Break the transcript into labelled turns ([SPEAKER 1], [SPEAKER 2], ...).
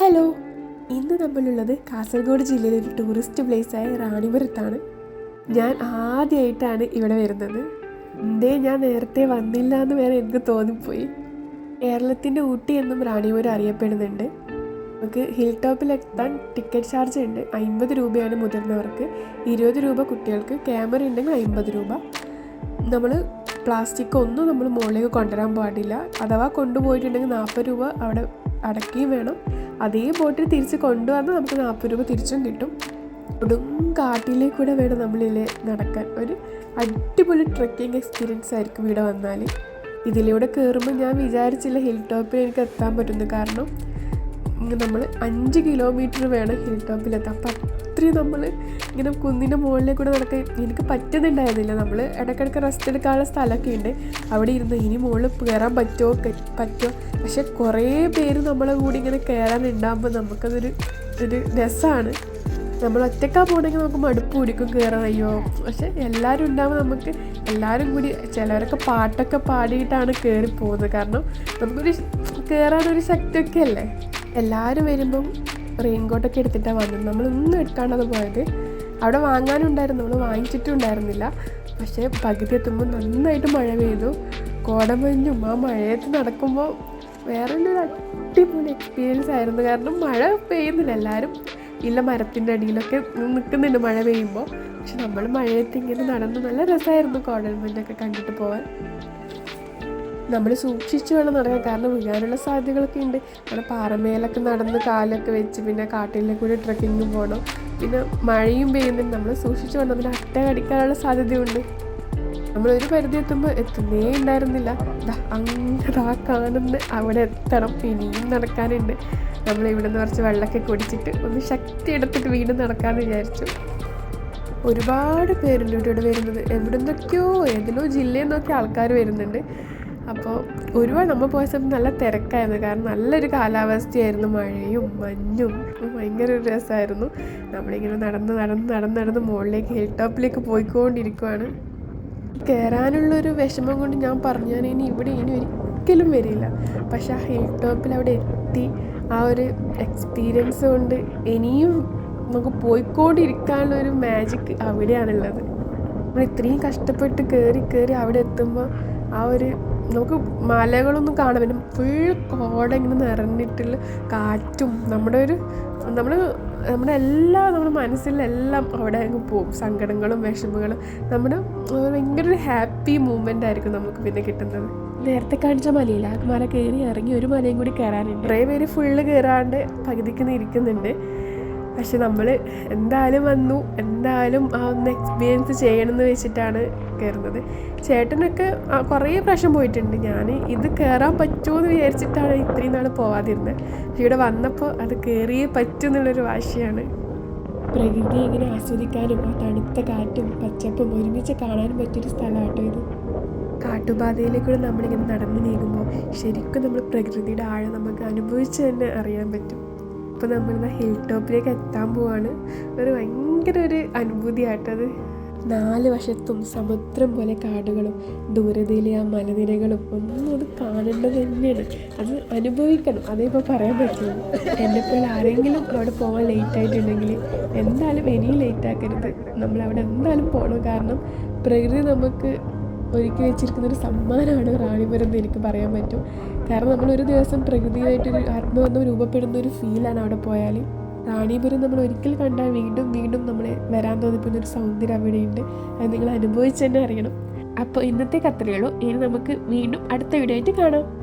[SPEAKER 1] Hello. ഇന്ന് നമ്മളുള്ളത് കാസർഗോഡ് ജില്ലയിലെ ഒരു ടൂറിസ്റ്റ് പ്ലേസായ റാണിപുരത്താണ്. ഞാൻ ആദ്യമായിട്ടാണ് ഇവിടെ വരുന്നത്. എന്തേ ഞാൻ നേരത്തെ വന്നില്ല എന്ന് വരെ എനിക്ക് തോന്നിപ്പോയി. കേരളത്തിന്റെ ഊട്ടി എന്നും റാണിപുരം അറിയപ്പെടുന്നുണ്ട്. നമുക്ക് ഹിൽ ടോപ്പിലെത്താൻ ടിക്കറ്റ് ചാർജ് ഉണ്ട്. അമ്പത് രൂപയാണ് മുതിർന്നവർക്ക്. ഇരുപത് രൂപ കുട്ടികൾക്ക്. ക്യാമറ ഉണ്ടെങ്കിൽ അമ്പത് രൂപ. നമ്മൾ പ്ലാസ്റ്റിക് ഒന്നും നമ്മൾ മുകളിലേക്ക് കൊണ്ടുവരാൻ പാടില്ല. അഥവാ കൊണ്ടുപോയിട്ടുണ്ടെങ്കിൽ നാൽപ്പത് രൂപ അവിടെ അടക്കുകയും വേണം. അതേ ബോട്ടിൽ തിരിച്ച് കൊണ്ടുവന്ന് നമുക്ക് നാൽപ്പത് രൂപ തിരിച്ചും കിട്ടും. കൊടും കാട്ടിലേക്ക് കൂടെ വേണം നമ്മളിൽ നടക്കാൻ. ഒരു അടിപൊളി ട്രക്കിംഗ് എക്സ്പീരിയൻസ് ആയിരിക്കും ഇവിടെ വന്നാൽ ഇതിലൂടെ കയറുമ്പോൾ ഞാൻ വിചാരിച്ചില്ല ഹിൽ ടോപ്പിൽ എനിക്ക് എത്താൻ പറ്റുന്നു. കാരണം നമ്മൾ അഞ്ച് കിലോമീറ്റർ വേണം ഹിൽ ടോപ്പിലെത്താൻ അപ്പം അത്രയും നമ്മൾ ഇങ്ങനെ കുന്നിന്റെ മുകളിലേക്ക് കൂടെ നടക്കാൻ എനിക്ക് പറ്റുന്നുണ്ടായിരുന്നില്ല. നമ്മൾ ഇടയ്ക്കിടയ്ക്ക് റെസ്റ്റ് എടുക്കാനുള്ള സ്ഥലമൊക്കെ ഉണ്ട്. അവിടെ ഇരുന്ന് ഇനി മുകളിൽ കയറാൻ പറ്റുമോ? പറ്റുമോ? പക്ഷെ കുറേ പേര് നമ്മളെ കൂടി ഇങ്ങനെ കയറാനുണ്ടാകുമ്പോൾ നമുക്കതൊരു ഒരു രസമാണ് നമ്മൾ ഒറ്റക്കാ പോകണമെങ്കിൽ നമുക്ക് മടുപ്പ് പിടിക്കും കയറാൻ. അയ്യോ പക്ഷെ എല്ലാവരും ഉണ്ടാകുമ്പോൾ നമുക്ക് എല്ലാവരും കൂടി ചിലവരൊക്കെ പാട്ടൊക്കെ പാടിയിട്ടാണ് കയറി പോകുന്നത്. കാരണം നമുക്കൊരു കയറാനൊരു ശക്തിയൊക്കെ അല്ലേ? എല്ലാവരും വരുമ്പം റെയിൻകോട്ടൊക്കെ എടുത്തിട്ടാണ് വന്നത്. നമ്മളൊന്നും എടുക്കാണ്ടത് പോയത്. അവിടെ വാങ്ങാനുണ്ടായിരുന്നു. നമ്മൾ വാങ്ങിച്ചിട്ടും ഉണ്ടായിരുന്നില്ല പക്ഷേ പകുതി എത്തുമ്പോൾ നന്നായിട്ട് മഴ പെയ്തു. കോടമഞ്ഞും ആ മഴയത്ത് നടക്കുമ്പോൾ വേറെ ഒരു അടിപൊളി എക്സ്പീരിയൻസ് ആയിരുന്നു. കാരണം മഴ പെയ്യുന്നില്ല. എല്ലാവരും ഇല്ല മരത്തിന്റെ അടിയിലൊക്കെ നിൽക്കുന്നുണ്ട് മഴ പെയ്യുമ്പോൾ പക്ഷെ നമ്മൾ മഴയത്ത് ഇങ്ങനെ നടന്ന് നല്ല രസമായിരുന്നു കോടമഞ്ഞൊക്കെ കണ്ടിട്ട് പോകാൻ നമ്മൾ സൂക്ഷിച്ചു വേണം നടക്കാൻ. കാരണം വീഴാനുള്ള സാധ്യതകളൊക്കെ ഉണ്ട്. അങ്ങനെ പാറമേലൊക്കെ നടന്ന് കാലൊക്കെ വെച്ച് പിന്നെ കാട്ടിലെ കൂടി ട്രക്കിങ് പോകണം പിന്നെ മഴയും പെയ്യുന്നുണ്ട്. നമ്മൾ സൂക്ഷിച്ചു വേണം നമ്മൾ അട്ട കടിക്കാനുള്ള സാധ്യതയുണ്ട് നമ്മളൊരു പരിധി എത്തുമ്പോൾ എത്തുന്നേ ഉണ്ടായിരുന്നില്ല. അങ്ങനെ ആ കാണുന്ന അവിടെ എത്തണം. ഇനിയും നടക്കാനുണ്ട്. നമ്മൾ ഇവിടെ നിന്ന് കുറച്ച് വെള്ളമൊക്കെ കുടിച്ചിട്ട് ഒന്ന് ശക്തി എടുത്തിട്ട് വീണ്ടും നടക്കാമെന്ന് വിചാരിച്ചു. ഒരുപാട് പേരുണ്ട് ഇവിടെ വരുന്നത്. എവിടെ നിന്നൊക്കെയോ ഏതിലോ ജില്ലയിൽ നിന്നൊക്കെ ആൾക്കാർ വരുന്നുണ്ട്. അപ്പോൾ ഒരുപാട് നമ്മൾ പോയ സമയത്ത് നല്ല തിരക്കായിരുന്നു. കാരണം നല്ലൊരു കാലാവസ്ഥയായിരുന്നു മഴയും മഞ്ഞും. ഭയങ്കര ഒരു രസമായിരുന്നു. നമ്മളിങ്ങനെ നടന്ന് നടന്ന് നടന്ന് നടന്ന് മുകളിലേക്ക് ഹിൽ ടോപ്പിലേക്ക് പോയിക്കൊണ്ടിരിക്കുവാണ്. കയറാനുള്ളൊരു വിഷമം കൊണ്ട് ഞാൻ പറഞ്ഞു ഇനി ഇവിടെ ഇനി ഒരിക്കലും വരില്ല. പക്ഷെ ആ ഹിൽ ടോപ്പിൽ അവിടെ എത്തി ആ ഒരു എക്സ്പീരിയൻസ് കൊണ്ട് ഇനിയും നമുക്ക് പോയിക്കൊണ്ടിരിക്കാനുള്ള ഒരു മാജിക് അവിടെയാണുള്ളത്. നമ്മൾ ഇത്രയും കഷ്ടപ്പെട്ട് കയറി കയറി അവിടെ എത്തുമ്പോൾ ആ ഒരു നമുക്ക് മലകളൊന്നും കാണാൻ പറ്റും ഫുൾ കോട ഇങ്ങനെ നിറഞ്ഞിട്ടുള്ള കാറ്റും നമ്മുടെ ഒരു നമ്മൾ നമ്മുടെ എല്ലാ നമ്മുടെ മനസ്സിലെല്ലാം അവിടെ അങ്ങ് പോകും. സങ്കടങ്ങളും വിഷമങ്ങളും. നമ്മുടെ ഭയങ്കര ഒരു ഹാപ്പി മൂമെന്റ് ആയിരിക്കും നമുക്ക് പിന്നെ കിട്ടുന്നത്. നേരത്തെ കാണിച്ച മലയില്ല. ആ മല കയറി ഇറങ്ങി ഒരു മലയും കൂടി കയറാനുണ്ട് കുറേ പേര് ഫുള്ള് കയറാണ്ട് പകുതിക്ക് ഇരിക്കുന്നുണ്ട്. പക്ഷെ നമ്മൾ എന്തായാലും വന്നു എന്തായാലും ആ ഒന്ന് എക്സ്പീരിയൻസ് ചെയ്യണമെന്ന് വെച്ചിട്ടാണ് കയറുന്നത് ചേട്ടനൊക്കെ കുറേ പ്രാവശ്യം പോയിട്ടുണ്ട്. ഞാൻ ഇത് കയറാൻ പറ്റുമോ എന്ന് വിചാരിച്ചിട്ടാണ് ഇത്രയും നാൾ പോവാതിരുന്നത് പക്ഷെ ഇവിടെ വന്നപ്പോൾ അത് കയറിയേ പറ്റും എന്നുള്ളൊരു വാശിയാണ്. പ്രകൃതി ഇങ്ങനെ ആസ്വദിക്കാനും ആ തണുത്ത കാറ്റും പച്ചപ്പും ഒരുമിച്ച് കാണാനും പറ്റിയൊരു സ്ഥലമാട്ടോ ഇത്. കാട്ടുപാതയിലേക്കൂടെ നമ്മളിങ്ങനെ നടന്നു നീങ്ങുമ്പോൾ ശരിക്കും നമ്മൾ പ്രകൃതിയുടെ ആഴം നമുക്ക് അനുഭവിച്ച് തന്നെ അറിയാൻ പറ്റും. അപ്പോൾ നമ്മളിന്ന് ഹിൽ ടോപ്പിലേക്ക് എത്താൻ പോവാണ്. ഒരു ഭയങ്കര ഒരു അനുഭൂതിയായിട്ടത് നാല് വശത്തും സമുദ്രം പോലെ കാടുകളും ദൂരതയിലെ ആ മലനിരകളും ഒന്നും അത് കാണേണ്ടത് തന്നെയാണ്. അത് അനുഭവിക്കണം. അതേ ഇപ്പോൾ പറയാൻ പറ്റുള്ളൂ എന്നെപ്പോലെ ആരെങ്കിലും അവിടെ പോകാൻ ലേറ്റ് ആയിട്ടുണ്ടെങ്കിൽ എന്തായാലും ഇനിയും ലേറ്റ് ആക്കരുത്. നമ്മൾ അവിടെ എന്തായാലും പോകണം കാരണം പ്രകൃതി നമുക്ക് ഒരുക്കി വെച്ചിരിക്കുന്ന ഒരു സമ്മാനമാണ് റാണിപുരം എന്ന് എനിക്ക് പറയാൻ പറ്റും. കാരണം നമ്മൾ ഒരു ദിവസം പ്രകൃതിയായിട്ടൊരു ആത്മബന്ധം രൂപപ്പെടുന്ന ഒരു ഫീലാണ് അവിടെ പോയാൽ റാണിപുരം നമ്മൾ ഒരിക്കൽ കണ്ടാൽ വീണ്ടും വീണ്ടും നമ്മളെ വരാൻ തോന്നിപ്പിക്കുന്ന ഒരു സൗന്ദര്യം അവിടെയുണ്ട്. അത് നിങ്ങൾ അനുഭവിച്ച് തന്നെ അറിയണം. അപ്പോൾ ഇന്നത്തെ കത്രയുള്ളൂ ഇനി നമുക്ക് വീണ്ടും അടുത്ത വീഡിയോ ആയിട്ട് കാണാം.